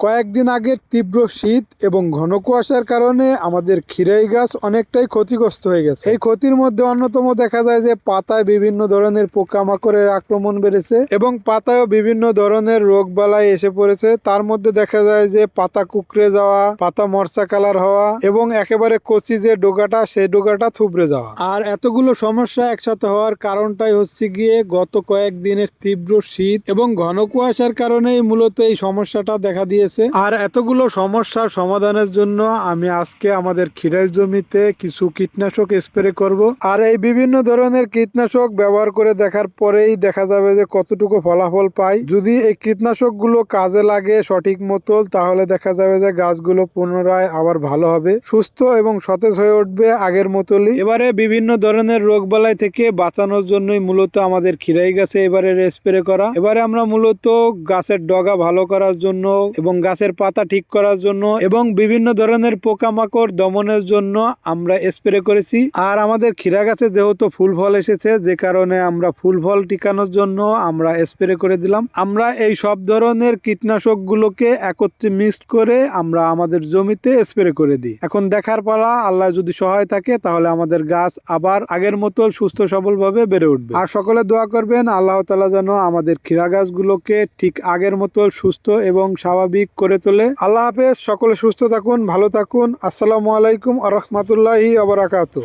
কয়েকদিন আগের তীব্র শীত এবং ঘন কুয়াশার কারণে আমাদের খিরাই গাছ অনেকটাই ক্ষতিগ্রস্ত হয়ে গেছে। এই ক্ষতির মধ্যে অন্যতম দেখা যায় যে পাতায় বিভিন্ন ধরনের পোকামাকড়ের আক্রমণ বেড়েছে এবং পাতায়ও বিভিন্ন ধরনের রোগ বালাই এসে পড়েছে। তার মধ্যে দেখা যায় যে পাতা কুকড়ে যাওয়া, পাতা মরচা কালার হওয়া এবং একেবারে কচি যে ডোগাটা, সেই ডোগাটা থুবড়ে যাওয়া। আর এতগুলো সমস্যা একসাথে হওয়ার কারণটাই হচ্ছে গিয়ে গত কয়েকদিনের তীব্র শীত এবং ঘন কুয়াশার কারণেই মূলত এই সমস্যাটা দেখা দিয়েছে। আর এতগুলো সমস্যার সমাধানের জন্য আমি আজকে আমাদের খিরাই জমিতে কিছু কীটনাশক স্প্রে করব। আর এই বিভিন্ন ধরনের কীটনাশক ব্যবহার করে দেখার পরেই দেখা যাবে যে কতটুকু ফলাফল পাই। যদি এই কীটনাশকগুলো কাজে লাগে সঠিক মতো, তাহলে দেখা যাবে যে গাছগুলো পুনরায় আবার ভালো হবে। সুস্থ এবং সতেজ হয়ে উঠবে আগের মতোই। এবারে বিভিন্ন ধরনের রোগ বালাই থেকে বাঁচানোর জন্যই মূলত আমাদের খিরাই গাছে এবারে স্প্রে করা। এবারে আমরা মূলত গাছের ডগা ভালো করার জন্য এবং গাছের পাতা ঠিক করার জন্য এবং বিভিন্ন ধরনের পোকামাকড় দমনের জন্য আমরা স্প্রে করেছি। আর আমাদের ক্ষীরা গাছে যেহেতু ফুল ফল এসেছে, যে কারণে আমরা ফুল ফল টিকানোর জন্য আমরা স্প্রে করে দিলাম। আমরা এই সব ধরনের কীটনাশক গুলোকে একত্রে মিক্সড করে আমরা আমাদের জমিতে স্প্রে করে দিই। এখন দেখার পালা, আল্লাহ যদি সহায় থাকে, তাহলে আমাদের গাছ আবার আগের মতো সুস্থ সবল ভাবে বেড়ে উঠবে। আর সকলে দোয়া করবেন, আল্লাহ তালা যেন আমাদের ক্ষীরা গাছগুলোকে ঠিক আগের মতো সুস্থ এবং স্বাভাবিক করে তোলে। আল্লাহ হাফেজ সকলে সুস্থ থাকুন ভালো থাকুন। আসসালামু আলাইকুম আ রহমতুল্লাহি আবরাকাতু